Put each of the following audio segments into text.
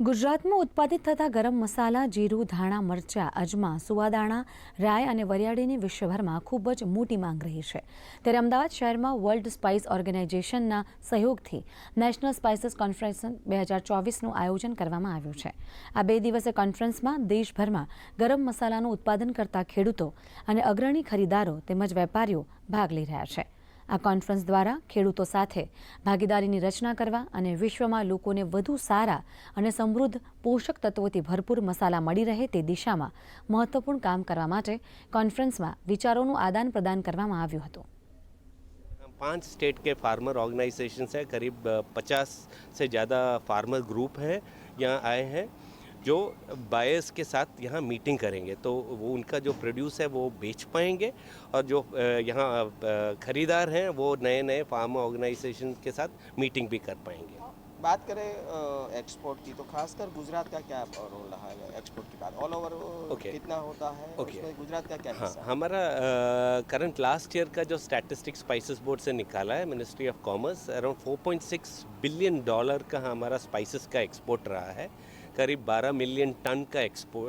ગુજરાતમાં ઉત્પાદિત થતા ગરમ મસાલા, જીરું, ધાણા, મરચાં, અજમા, સુવાદાણા, રાય અને વરિયાળીની વિશ્વભરમાં ખૂબ જ મોટી માંગ રહી છે. ત્યારે અમદાવાદ શહેરમાં વર્લ્ડ સ્પાઇસ ઓર્ગેનાઇઝેશનના સહયોગથી નેશનલ સ્પાઇસીસ કોન્ફરન્સ બે હજાર ચોવીસનું આયોજન કરવામાં આવ્યું છે. આ બે દિવસીય કોન્ફરન્સમાં દેશભરમાં ગરમ મસાલાનું ઉત્પાદન કરતા ખેડૂતો અને અગ્રણી ખરીદારો તેમજ વેપારીઓ ભાગ લઈ રહ્યા છે. આ કોન્ફરન્સ દ્વારા ખેડૂતો સાથે ભાગીદારીની રચના કરવા અને વિશ્વમાં લોકોને વધુ સારા અને સમૃદ્ધ પોષક તત્વોથી ભરપૂર મસાલા મળી રહે તે દિશામાં મહત્વપૂર્ણ કામ કરવા માટે કોન્ફરન્સમાં વિચારોનું આદાન પ્રદાન કરવામાં આવ્યું હતું पांच स्टेट के फार्मर ऑर्गेनाइजेशन है करीब पचास से ज़्यादा फार्मर ग्रुप हैं यहाँ आए हैं जो बायर्स के साथ यहाँ मीटिंग करेंगे तो वो उनका जो प्रोड्यूस है वो बेच पाएँगे और जो यहाँ खरीदार हैं वो नए नए फार्म ऑर्गेनाइजेशन के साथ मीटिंग भी कर पाएँगे बात करें एक्सपोर्ट की तो खासकर गुजरात का क्या रोल रहा है एक्सपोर्ट की बात ऑल ओवर Okay. कितना होता है Okay. उसमें गुजरात का क्या हाँ? हमारा करंट लास्ट ईयर का जो स्टैटिस्टिक्स स्पाइसेस बोर्ड से निकाला है ministry of commerce around 4.6 billion dollar का हमारा स्पाइसेस का एक्सपोर्ट रहा है करीब 12 मिलियन टन का एक्सपो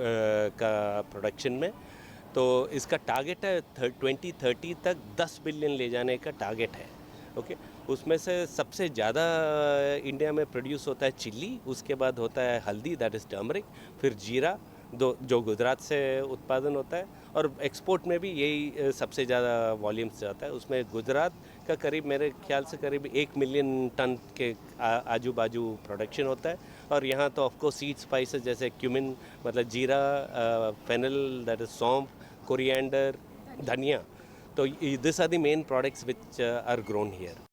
का प्रोडक्शन में। तो इसका टारगेट है ट्वेंटी थर्टी तक 10 बिलियन ले जाने का टारगेट है ओके उसमें से सबसे ज़्यादा इंडिया में प्रोड्यूस होता है चिल्ली, उसके बाद होता है हल्दी दैट इज़ टर्मरिक फिर जीरा दो, जो गुजरात से उत्पादन होता है और एक्सपोर्ट में भी यही सबसे ज़्यादा वॉल्यूम्स जाता है। उसमें गुजरात का करीब, मेरे ख्याल से करीब एक मिलियन टन के आजू बाजू प्रोडक्शन होता है। और यहाँ तो ऑफकोर्स सीड स्पाइसेस जैसे क्यूमिन मतलब जीरा फेनल दैट इज़ सौंफ कोरिएंडर धनिया। तो this are the main products which are grown here